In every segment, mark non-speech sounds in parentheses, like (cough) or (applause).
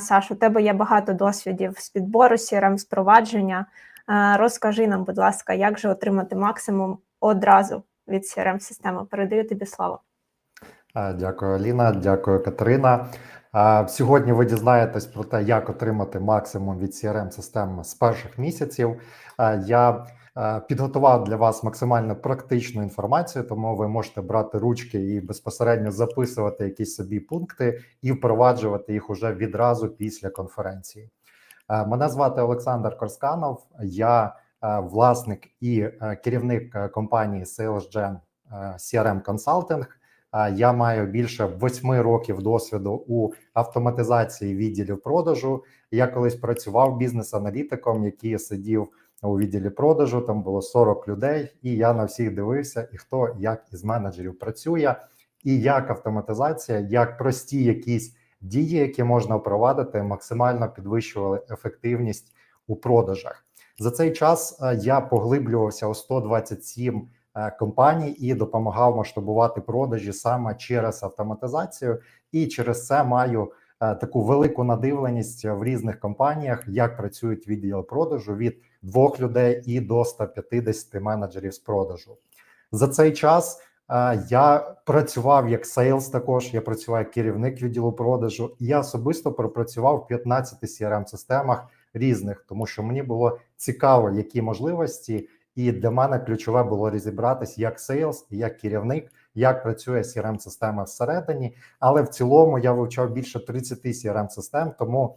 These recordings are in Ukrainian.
Саш, у тебе є багато досвідів з підбору CRM, з провадження. Розкажи нам, будь ласка, як же отримати максимум одразу від crm системи Передаю тобі слово. Дякую, Аліна. Дякую, Катерина. Сьогодні ви дізнаєтесь про те, як отримати максимум від crm системи з перших місяців. Я підготував для вас максимально практичну інформацію, тому ви можете брати ручки і безпосередньо записувати якісь собі пункти і впроваджувати їх уже відразу після конференції. Мене звати Олександр Корсканов, я власник і керівник компанії SalesGen CRM Consulting. Я маю більше восьми років досвіду у автоматизації відділів продажу. Я колись працював бізнес-аналітиком, який сидів у відділі продажу. Там було 40 людей, і я на всіх дивився, і хто як із менеджерів працює, і як автоматизація, як прості якісь дії, які можна впровадити, максимально підвищували ефективність у продажах. За цей час я поглиблювався у 127 компаній і допомагав масштабувати продажі саме через автоматизацію, і через це маю таку велику надивленість в різних компаніях, як працюють відділи продажу від двох людей і до 150 менеджерів з продажу. За цей час я працював як сейлс. Також я працював як керівник відділу продажу. і Я особисто пропрацював в 15 crm системах різних, тому що мені було цікаво, які можливості, і для мене ключове було розібратись як сейлс, як керівник, як працює crm система всередині. Але в цілому я вивчав більше 30 crm систем, тому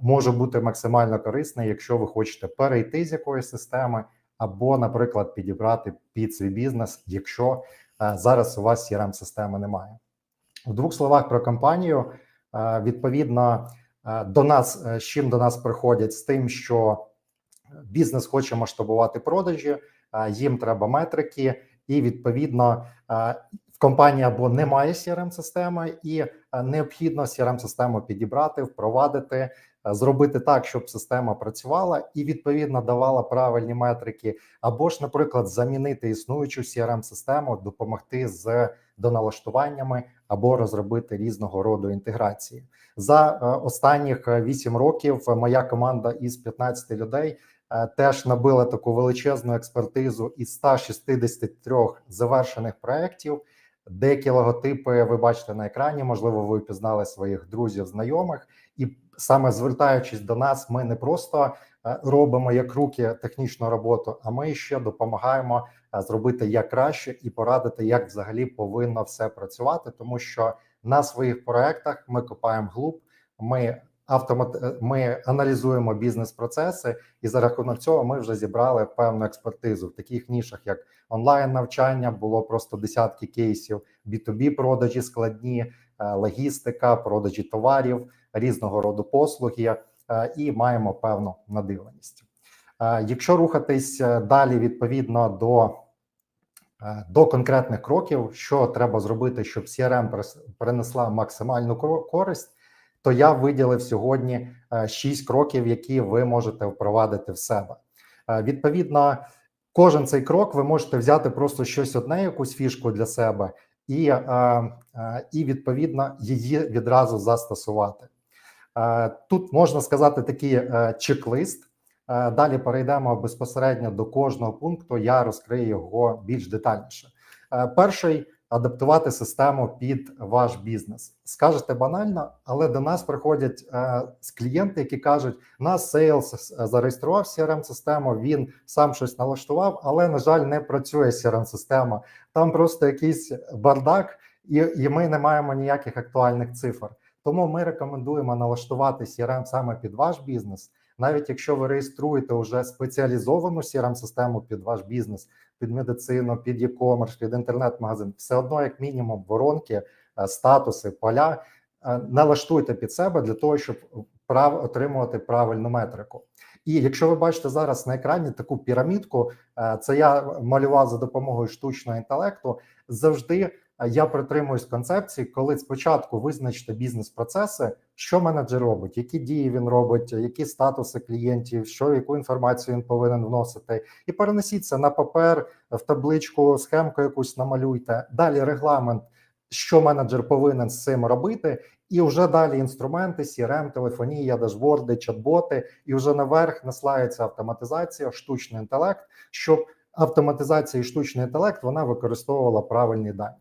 може бути максимально корисний, якщо ви хочете перейти з якоїсь системи, або, наприклад, підібрати під свій бізнес, якщо зараз у вас crm системи немає. В двох словах про компанію відповідно до нас з чим до нас приходять з тим, що бізнес хоче масштабувати продажі, їм треба метрики, і відповідно компанії або немає crm системи і необхідно crm систему підібрати, впровадити, зробити так, щоб система працювала і відповідно давала правильні метрики, або ж, наприклад, замінити існуючу crm систему, допомогти з доналаштуваннями або розробити різного роду інтеграції за останніх 8 років. Моя команда із 15 людей. Теж набила таку величезну експертизу із 163 завершених проєктів. Деякі логотипи ви бачите на екрані. Можливо, ви пізнали своїх друзів, знайомих, і саме звертаючись до нас, ми не просто робимо як руки технічну роботу, а ми ще допомагаємо зробити як краще і порадити, як взагалі повинно все працювати, тому що на своїх проектах ми копаємо глуб. Ми автомат... ми аналізуємо бізнес-процеси, і за рахунок цього ми вже зібрали певну експертизу в таких нішах, як онлайн навчання, було просто десятки кейсів, B2B продажі складні, логістика, продажі товарів, різного роду послуги, і маємо певну надивленість. Якщо рухатись далі відповідно до до конкретних кроків, що треба зробити, щоб CRM принесла максимальну користь, то я виділив сьогодні шість кроків, які ви можете впровадити в себе. Відповідно, кожен цей крок ви можете взяти просто щось одне, якусь фішку для себе, і, і відповідно її відразу застосувати. Тут можна сказати такий чек-лист. Далі перейдемо безпосередньо до кожного пункту. Я розкрию його більш детальніше. Перший адаптувати систему під ваш бізнес. Скажете банально, але до нас приходять е, клієнти, які кажуть: нас сейлс зареєстрував crm систему він сам щось налаштував, але на жаль, не працює crm система Там просто якийсь бардак, і, і ми не маємо ніяких актуальних цифр. Тому ми рекомендуємо налаштувати CRM саме під ваш бізнес. Навіть якщо ви реєструєте вже спеціалізовану crm систему під ваш бізнес, під медицину, під e-commerce, під інтернет-магазин, все одно, як мінімум, воронки, е, статуси, поля е, налаштуйте під себе для того, щоб прав отримувати правильну метрику. І якщо ви бачите зараз на екрані таку пірамідку, е, це я малював за допомогою штучного інтелекту, завжди я притримуюсь концепції, коли спочатку визначите бізнес-процеси, що менеджер робить, які дії він робить, які статуси клієнтів, що яку інформацію він повинен вносити, і перенесіть це на папер в табличку, схемку якусь намалюйте. Далі регламент що менеджер повинен з цим робити, і вже далі інструменти, CRM, телефонія, дашборди, чат-боти, і вже наверх наслається автоматизація, штучний інтелект, щоб автоматизація і штучний інтелект вона використовувала правильні дані.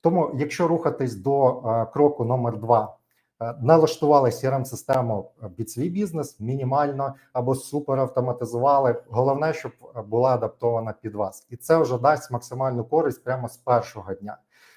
Тому, якщо рухатись до е, кроку номер два, е, налаштували crm систему під свій бізнес мінімально або суперавтоматизували. Головне, щоб була адаптована під вас, і це вже дасть максимальну користь прямо з першого дня.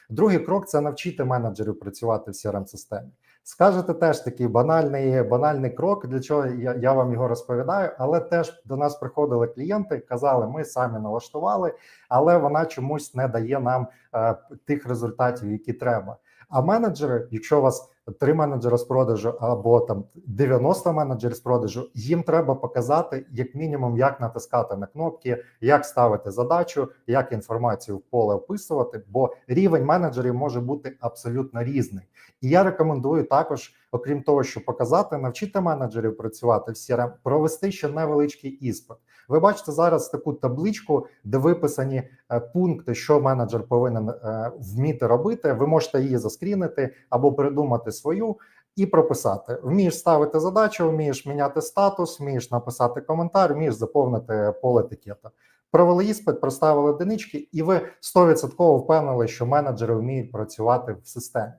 Другий крок це навчити менеджерів працювати в crm системі Скажете теж такий банальний банальний крок, для чого я, я вам його розповідаю, але теж до нас приходили клієнти, казали, ми самі налаштували, але вона чомусь не дає нам е, тих результатів, які треба. А менеджери, якщо у вас три менеджери з продажу або там 90 менеджерів з продажу, їм треба показати як мінімум, як натискати на кнопки, як ставити задачу, як інформацію в поле вписувати, бо рівень менеджерів може бути абсолютно різний. І я рекомендую також, окрім того, що показати, навчити менеджерів працювати в CRM, провести ще невеличкий іспит. Ви бачите зараз таку табличку, де виписані е, пункти, що менеджер повинен е, вміти робити. Ви можете її заскрінити або придумати свою і прописати. Вмієш ставити задачу, вмієш міняти статус, вмієш написати коментар, вмієш заповнити поле етикета. Провели іспит, проставили одинички, і ви 100% впевнили, що менеджери вміють працювати в системі.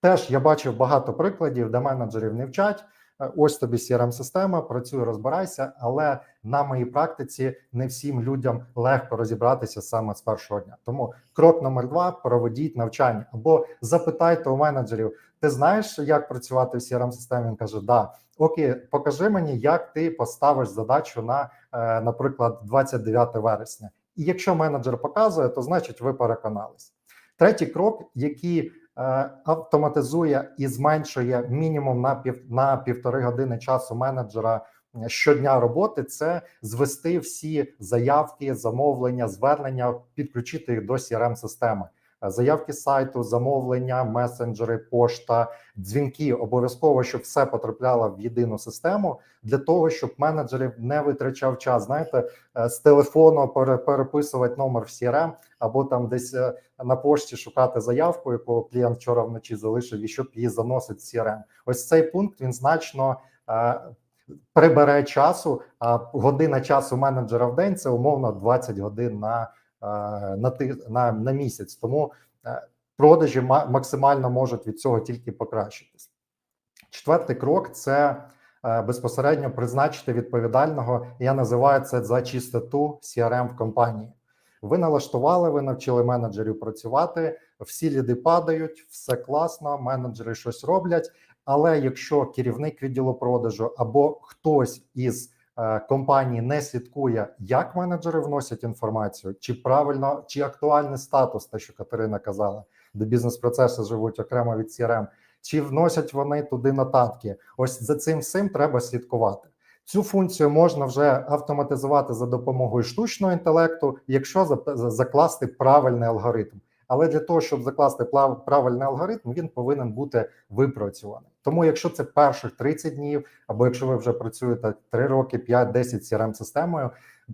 Теж я бачив багато прикладів, де менеджерів не вчать. Е, Ось тобі crm система працюй, розбирайся, але на моїй практиці не всім людям легко розібратися саме з першого дня. Тому крок номер два: проведіть навчання або запитайте у менеджерів: ти знаєш, як працювати в crm системі Він каже: Да, окей, покажи мені, як ти поставиш задачу на, е, наприклад, 29 вересня. І якщо менеджер показує, то значить ви переконались. Третій крок, який автоматизує і зменшує мінімум на пів на півтори години часу менеджера е, щодня роботи. Це звести всі заявки, замовлення, звернення, підключити їх до crm системи. Е, Заявки сайту, замовлення, месенджери, пошта, дзвінки обов'язково, щоб все потрапляло в єдину систему для того, щоб менеджерів не витрачав час. Знаєте, з телефону переписувати номер в CRM, або там десь на пошті шукати заявку, яку клієнт вчора вночі залишив, і щоб її заносить в CRM. Ось цей пункт він значно е, прибере часу. А година часу менеджера в день це умовно 20 годин на е, на, на, на місяць. Тому е, продажі максимально можуть від цього тільки покращитись. Четвертий крок це. Безпосередньо призначити відповідального, я називаю це за чистоту CRM в компанії. Ви налаштували, ви навчили менеджерів працювати. Всі ліди падають, все класно, менеджери щось роблять. Але якщо керівник відділу продажу або хтось із е, компанії не слідкує, як менеджери вносять інформацію, чи правильно, чи актуальний статус, те, що Катерина казала, де бізнес-процеси живуть окремо від CRM, чи вносять вони туди нотатки? Ось за цим всім треба слідкувати. Цю функцію можна вже автоматизувати за допомогою штучного інтелекту, якщо закласти правильний алгоритм. Але для того, щоб закласти правильний алгоритм, він повинен бути випрацьований. Тому, якщо це перших 30 днів, або якщо ви вже працюєте 3 роки, 5-10 crm системою,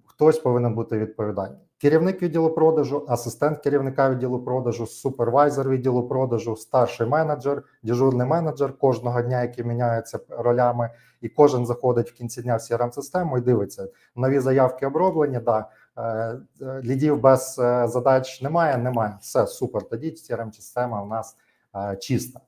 хтось повинен бути відповідальний. Керівник відділу продажу, асистент керівника відділу продажу, супервайзер відділу продажу, старший менеджер, дежурний менеджер кожного дня, які міняються ролями, і кожен заходить в кінці дня в crm систему і дивиться нові заявки оброблені. Да, лідів без е, задач немає. Немає все супер. Тоді crm система у нас е, чиста.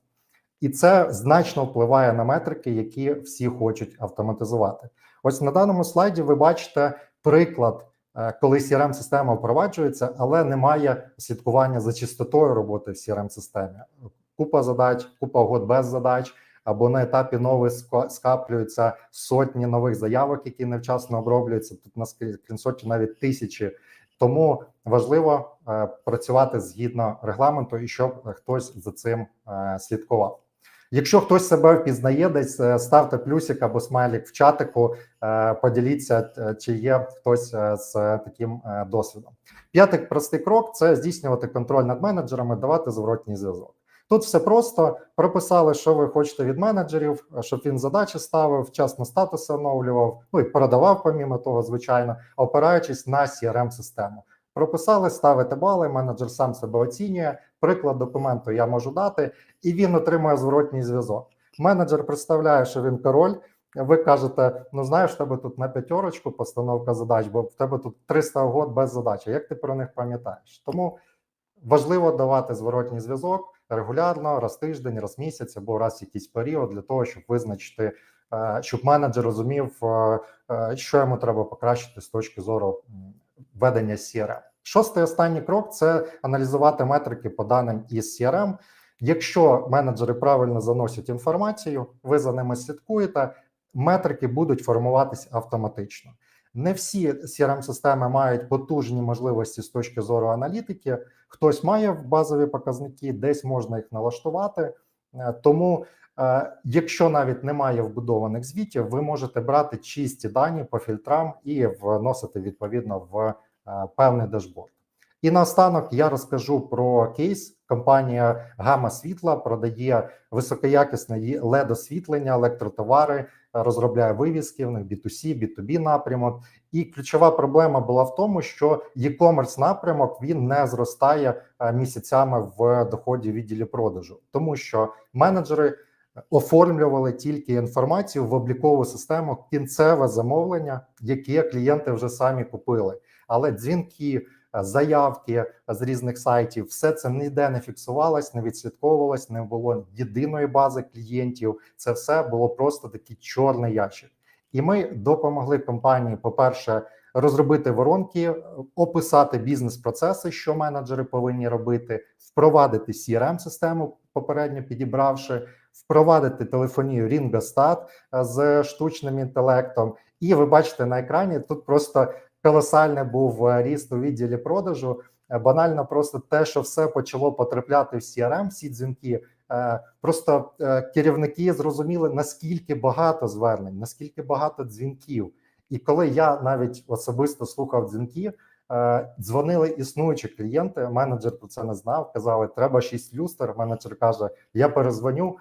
І це значно впливає на метрики, які всі хочуть автоматизувати. Ось на даному слайді ви бачите приклад, е, коли crm система впроваджується, але немає слідкування за чистотою роботи в crm системі Купа задач, купа угод без задач, або на етапі нових скаплюються сотні нових заявок, які невчасно оброблюються. Тут на скріншоті навіть тисячі. Тому важливо е, працювати згідно регламенту і щоб хтось за цим е, слідкував. Якщо хтось себе впізнає, десь е, ставте плюсик або смайлик в чатику, е, поділіться, е, чи є хтось з таким досвідом. П'ятий простий крок це здійснювати контроль над менеджерами, давати зворотній зв'язок. Тут все просто прописали, що ви хочете від менеджерів, щоб він задачі ставив, вчасно статуси оновлював, ну і передавав, помімо того, звичайно, опираючись на crm систему Прописали, ставите бали, менеджер сам себе оцінює. Приклад документу я можу дати, і він отримує зворотній зв'язок. Менеджер представляє, що він король. Ви кажете: ну знаєш, в тебе тут на п'ятерочку постановка задач, бо в тебе тут 300 угод без задачі. Як ти про них пам'ятаєш? Тому важливо давати зворотній зв'язок регулярно, раз тиждень, раз місяць або раз якийсь період для того, щоб визначити, е, щоб менеджер розумів, е, е, що йому треба покращити з точки зору ведення CRM. Шостий останній крок це аналізувати метрики по даним із CRM. Якщо менеджери правильно заносять інформацію, ви за ними слідкуєте, метрики будуть формуватись автоматично. Не всі crm системи мають потужні можливості з точки зору аналітики. Хтось має базові показники, десь можна їх налаштувати. Е, Тому, е, якщо навіть немає вбудованих звітів, ви можете брати чисті дані по фільтрам і вносити відповідно в е, певний дашборд. І наостанок я розкажу про кейс. Компанія Гама Світла продає високоякісне led освітлення, електротовари, розробляє вивіски в них B2C, B2B напрямок. І ключова проблема була в тому, що e-commerce напрямок він не зростає е, місяцями в доході відділі продажу, тому що менеджери оформлювали тільки інформацію в облікову систему кінцеве замовлення, яке клієнти вже самі купили. Але дзвінки, е, заявки з різних сайтів, все це ніде не фіксувалось, не відслідковувалось, не було єдиної бази клієнтів. Це все було просто такий чорний ящик. І ми допомогли компанії, по-перше, розробити воронки, описати бізнес-процеси, що менеджери повинні робити, впровадити crm систему попередньо підібравши, впровадити телефонію Ringostat е, з штучним інтелектом. І ви бачите на екрані тут просто колосальний був е, ріст у відділі продажу. Е, Банально, просто те, що все почало потрапляти в CRM, всі дзвінки. Е, Просто керівники зрозуміли наскільки багато звернень, наскільки багато дзвінків. І коли я навіть особисто слухав дзвінки, дзвонили існуючі клієнти. Менеджер про це не знав. Казали, треба 6 люстр. Менеджер каже: Я перезвоню.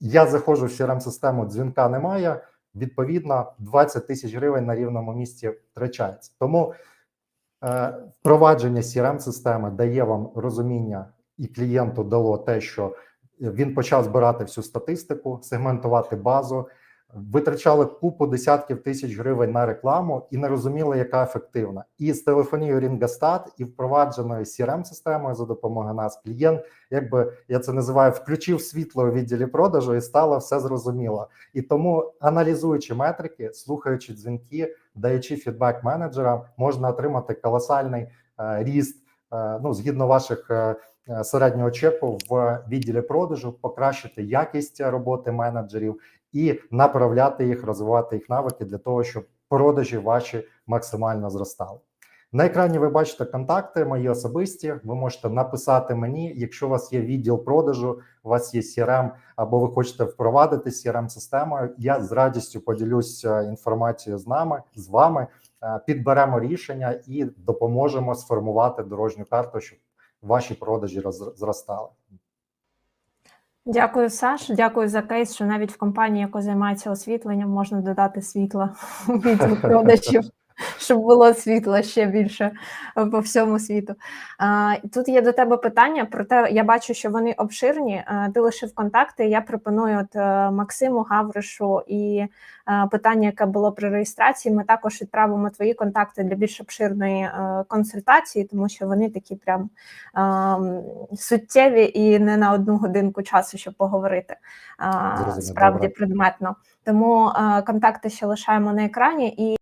Я заходжу в crm систему дзвінка немає. Відповідно, 20 тисяч гривень на рівному місці втрачається. Тому е, впровадження crm системи дає вам розуміння, і клієнту дало те, що він почав збирати всю статистику, сегментувати базу, витрачали купу десятків тисяч гривень на рекламу і не розуміли, яка ефективна. І з телефонією Ringostat, і впровадженою crm системою за допомогою нас клієнт, якби я це називаю, включив світло у відділі продажу і стало все зрозуміло. І тому, аналізуючи метрики, слухаючи дзвінки, даючи фідбек менеджерам, можна отримати колосальний е, ріст. е, Ну, згідно ваших е, е, середнього чеку в відділі продажу, покращити якість роботи менеджерів і направляти їх, розвивати їх навики для того, щоб продажі ваші максимально зростали. На екрані ви бачите контакти мої особисті. Ви можете написати мені, якщо у вас є відділ продажу, у вас є CRM, або ви хочете впровадити crm системою Я з радістю поділюсь е, інформацією з нами, з вами, е, підберемо рішення і допоможемо сформувати дорожню карту, щоб ваші продажі зростали. Дякую, Саш. Дякую за кейс, що навіть в компанії, яка займається освітленням, можна додати світла (laughs) у відділ (laughs) продажів, щоб було світла ще більше е, по всьому світу. Тут є до тебе питання, проте я бачу, що вони обширні. Ти лишив контакти. Я пропоную от е, Максиму Гавришу і е, питання, яке було при реєстрації. Ми також відправимо твої контакти для більш обширної е, консультації, тому що вони такі прям суттєві і не на одну годинку часу, щоб поговорити а, справді добре. предметно. Тому е, контакти ще лишаємо на екрані і.